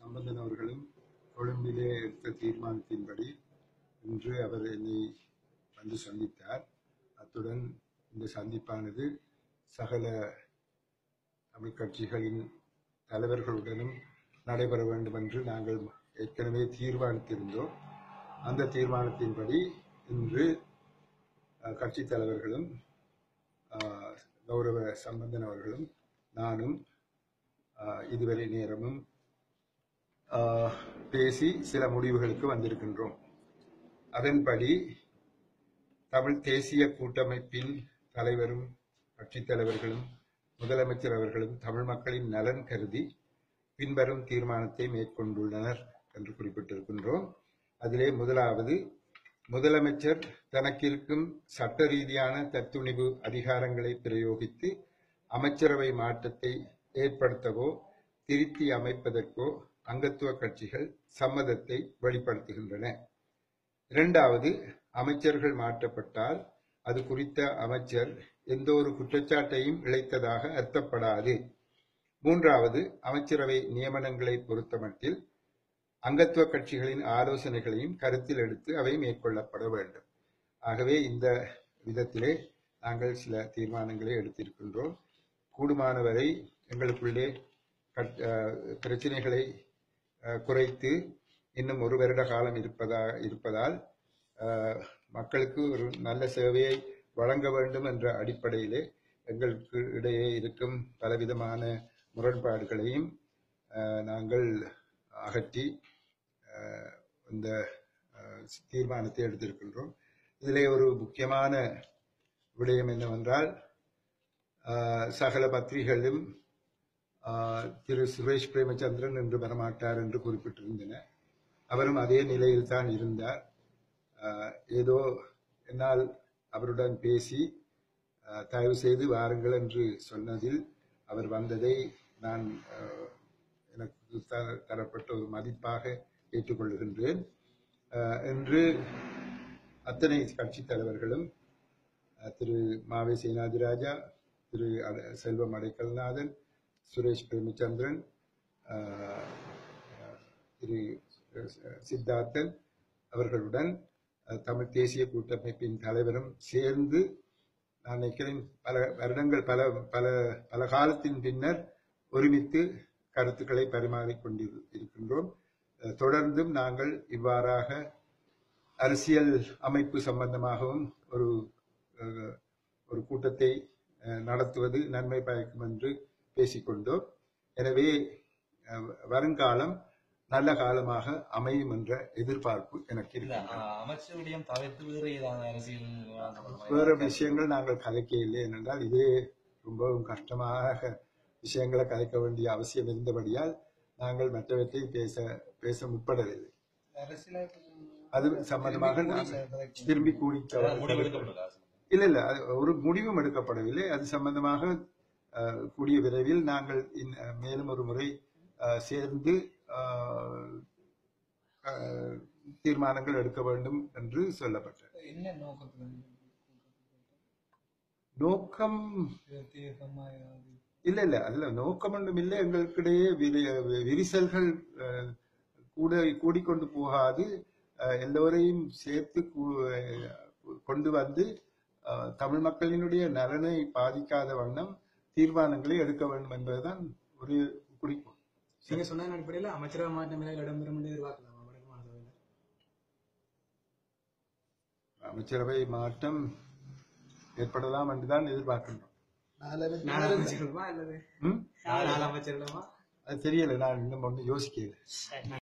சம்பந்தன் அவர்களும் கொழும்பிலே எடுத்த தீர்மானத்தின்படி இன்று அவர் என்னை வந்து சந்தித்தார். அத்துடன் இந்த சந்திப்பானது சகல தமிழ் கட்சிகளின் தலைவர்களுடனும் நடைபெற வேண்டும் என்று நாங்கள் ஏற்கனவே தீர்மானித்திருந்தோம். அந்த தீர்மானத்தின்படி இன்று கட்சி தலைவர்களும் கௌரவ சம்பந்தன் அவர்களும் நானும் இதுவரை நேரமும் பேசி சில முடிவுகளுக்கு வந்திருக்கின்றோம். அதன்படி தமிழ் தேசிய கூட்டமைப்பின் தலைவரும் கட்சித் தலைவர்களும் முதலமைச்சர் அவர்களும் தமிழ் மக்களின் நலன் கருதி பின்வரும் தீர்மானத்தை மேற்கொண்டுள்ளனர் என்று குறிப்பிட்டிருக்கின்றோம். அதிலே முதலாவது முதலமைச்சர் தனக்கிருக்கும் சட்ட ரீதியான தத்துணிவு அதிகாரங்களை பிரயோகித்து அமைச்சரவை மாற்றத்தை ஏற்படுத்தவோ திருத்தி அமைப்பதற்கோ அங்கத்துவ கட்சிகள் சம்மதத்தை வெளிப்படுத்துகின்றன. இரண்டாவது அமைச்சர்கள் மாற்றப்பட்டால் அது குறித்த அமைச்சர் எந்த ஒரு குற்றச்சாட்டையும் இழைத்ததாக அர்த்தப்படாது. மூன்றாவது அமைச்சரவை நியமனங்களை பொறுத்தமட்டில் அங்கத்துவ கட்சிகளின் ஆலோசனைகளையும் கருத்தில் எடுத்து அவை மேற்கொள்ளப்பட வேண்டும். ஆகவே இந்த விதத்திலே நாங்கள் சில தீர்மானங்களை எடுத்திருக்கின்றோம். கூடுமானவரை எங்களுக்குள்ளே கட்- பிரச்சனைகளை குறைத்து இன்னும் ஒரு வருட காலம் இருப்பதா இருப்பதால் மக்களுக்கு ஒரு நல்ல சேவையை வழங்க வேண்டும் என்ற அடிப்படையிலே எங்களுக்கு இடையே இருக்கும் பலவிதமான முரண்பாடுகளையும் நாங்கள் அகற்றி இந்த தீர்மானத்தை எடுத்திருக்கின்றோம். இதிலே ஒரு முக்கியமான விடயம் என்னவென்றால் சகல பத்திரிகைகளும் திரு சுரேஷ் பிரேமச்சந்திரன் என்று வரமாட்டார் என்று குறிப்பிட்டிருந்தன. அவரும் அதே நிலையில் தான் இருந்தார். ஏதோ என்னால் அவருடன் பேசி தயவு செய்து வாருங்கள் என்று சொன்னதில் அவர் வந்ததை நான் எனக்கு தரப்பட்ட ஒரு மதிப்பாக ஏற்றுக்கொள்கின்றேன். என்று அத்தனை கட்சித் தலைவர்களும் திரு மாவே சேனாதிராஜா திரு செல்வம் அடைக்கல்நாதன் சுரேஷ் பிரேமச்சந்திரன் திரு சித்தார்த்தன் அவர்களுடன் தமிழ் தேசிய கூட்டமைப்பின் தலைவரும் சேர்ந்து நான் நினைக்கிறேன் பல வருடங்கள் பல பல பல காலத்தின் பின்னர் ஒருமித்து கருத்துக்களை பரிமாறிக்கொண்டு இருக்கின்றோம் தொடர்ந்தும் நாங்கள் இவ்வாறாக அரசியல் அமைப்பு சம்பந்தமாகவும் ஒரு ஒரு கூட்டத்தை நடத்துவது நன்மை பயக்கும் என்று பேசிக்கொண்டோம். எனவே வருங்காலம் நல்ல காலமாக அமையும் என்ற எதிர்பார்ப்பு எனக்கு தவிர்த்து வேறு விஷயங்கள் நாங்கள் கதைக்க இல்லை ஏனென்றால் இதே ரொம்பவும் கஷ்டமாக விஷயங்களை கதைக்க வேண்டிய அவசியம் இருந்தபடியால் நாங்கள் மற்றவற்றை பேச பேச முற்படவில்லை. அது சம்பந்தமாக திரும்பி கூடி இல்ல இல்ல அது ஒரு முடிவும் எடுக்கப்படவில்லை. அது சம்பந்தமாக கூடிய விரைவில் நாங்கள் மேலும் ஒரு முறை சேர்ந்து தீர்மானங்கள் எடுக்க வேண்டும் என்று சொல்லப்பட்டது. என்ன நோக்கம் ஏதாவது இல்ல இல்ல அதுல நோக்கம் ஒன்றும் இல்லை. எங்களுக்கிடையே விரி- விரிசல்கள் கூட கூடிக்கொண்டு போகாது. எல்லோரையும் சேர்த்து கொண்டு வந்து தமிழ் மக்களினுடைய நலனை பாதிக்காத வண்ணம் தீர்மானங்களை எடுக்க வேண்டும் என்பதுதான் ஒரு குறிக்கோள். நீங்க சொன்ன அடிப்படையில அமைச்சரவை மாற்றம் இடம்பெறும் என்று எதிர்பார்க்கலாமா. அமைச்சரவை மாற்றம் ஏற்படலாம் என்றுதான் எதிர்பார்க்கின்றோம். அது தெரியல. நான் இன்னும் ஒன்றும் யோசிக்கல.